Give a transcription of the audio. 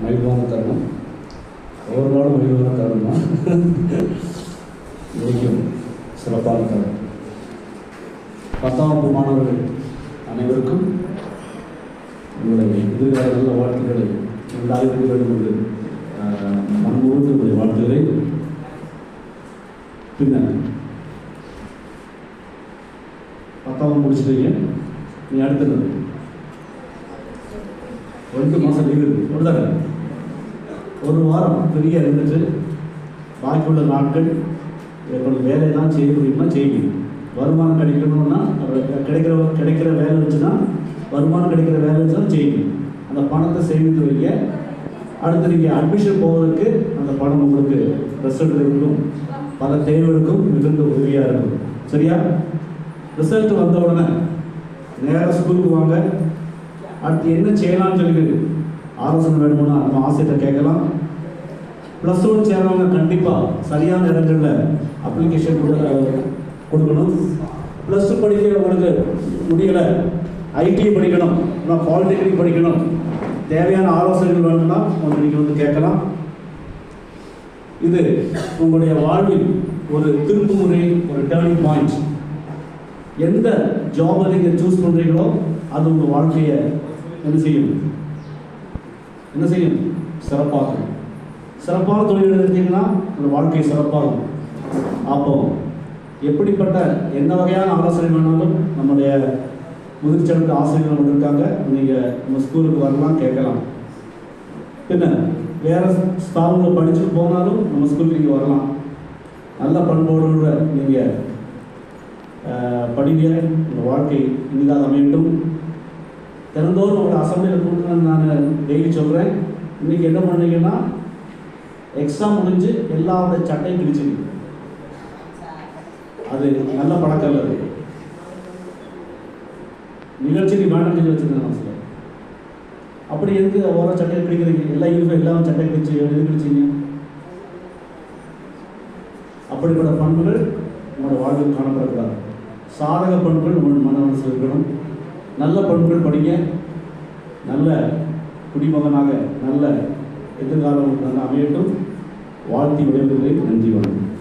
மகிழ்வான தருணம் ஒவ்வொரு நாளும் மகிழ்வான தருணம் தான் இன்னைக்கும் சிறப்பான தருணம் பத்தாம் வகுப்பு மாணவர்கள் அனைவருக்கும் உங்களுடைய எதிர்கால நல்ல வாழ்த்துக்களை இந்த இருக்க வேண்டும் என்று ஆஹ், மனமுழுந்து உங்களுடைய வாழ்த்துக்களை. பின்னர் பத்தாவது முடிச்சிட்டீங்க. நீ அடுத்தது. ரெண்டு மாதம் லீவு இருக்குது அப்படிதானே ஒரு வாரம் ஃப்ரீயாக இருந்துட்டு பாக்கியுள்ள நாட்கள் எப்படி வேலையெல்லாம் செய்ய முடியுமா? செய்யுங்க வருமானம் கிடைக்கணும்னா கிடைக்கிற கிடைக்கிற வேலை வச்சுன்னா வருமானம் கிடைக்கிற வேலை வச்சுன்னா செய்யுங்க அந்த பணத்தை சேமித்து வைக்க அடுத்து நீங்கள் அட்மிஷன் போவதற்கு அந்த பணம் உங்களுக்கு ரிசல்ட் இருக்கும். பல தேவைகளுக்கும் மிகுந்த உதவியாக இருக்கும். சரியா? ரிசல்ட் வந்த உடனே நேராக ஸ்கூலுக்கு வாங்க. அடுத்து என்ன செய்யலாம்னு சொல்லி ஆலோசனை வேணும்னா நம்ம ஆசிரியர் கேட்கலாம். ப்ளஸ் ஒன் சேர்றவங்க கண்டிப்பாக சரியான இடங்களில் அப்ளிகேஷன் கொடுக்கணும். ப்ளஸ் டூ படிக்க உங்களுக்கு முடியலை. ஐடி படிக்கணும். இல்லை பாலிடெக்னிக் படிக்கணும். தேவையான ஆலோசனைகள் வேணும்னா வந்து நீங்கள் வந்து கேட்கலாம். இது உங்களுடைய வாழ்வில் ஒரு திருப்புமுறை ஒரு டேர்னிங் பாயிண்ட் எந்த ஜாபை நீங்கள் சூஸ் பண்ணுறீங்களோ அது உங்கள் வாழ்க்கையை என்ன செய்யும்? என்ன செய்யும்? சிறப்பாகும் சிறப்பான தொழில் எடுத்தீங்கன்னா உங்கள் வாழ்க்கை சிறப்பாகும். அப்போ எப்படிப்பட்ட என்ன வகையான ஆலோசனை வேணாலும் நம்முடைய முதிர்ச்செடுத்த ஆசிரியர்கள் நம்ம இருக்காங்க நீங்கள் நம்ம ஸ்கூலுக்கு வரலாம் கேட்கலாம். பின்ன வேறு ஸ்தாபனங்கள் படிச்சுட்டு போனாலும் நம்ம ஸ்கூலுக்கு நீங்கள் வரலாம். நல்ல பண்போடு நீங்கள் ஆஹ் இந்த வாழ்க்கை இனிதாக அமையட்டும். தினந்தோறும் உங்களோட அசம்பிளியில் கொடுக்கணும்னு நான் டெய்லி சொல்கிறேன் இன்னைக்கு என்ன பண்ணீங்கன்னா எக்ஸாம் முடிஞ்சு எல்லா சட்டையும் கிழிச்சிங்க அது நல்ல பழக்கம் இல்லை அது. நிகழ்ச்சிக்கு வேண்டாம் சொல்லி வச்சுருந்தேன் சார் அப்படி எதுக்கு ஓரோ சட்டையை பிடிக்கிறீங்க எல்லா யூனிஃபார்ம் எல்லாம் சட்டை பிடிச்சி எது பிடிச்சிங்க அப்படிப்பட்ட பண்புகள் உங்களோட வாழ்வில் காணப்படக்கூடாது. சாதக பண்புகள் உங்கள் மன இருக்கணும் நல்ல பண்புகள் படிங்க. நல்ல குடிமகனாக நல்ல எதிர்காலம் உங்களுக்கு அமையட்டும். வாழ்த்தி விடைபெறுகிறேன். நன்றி வணக்கம்.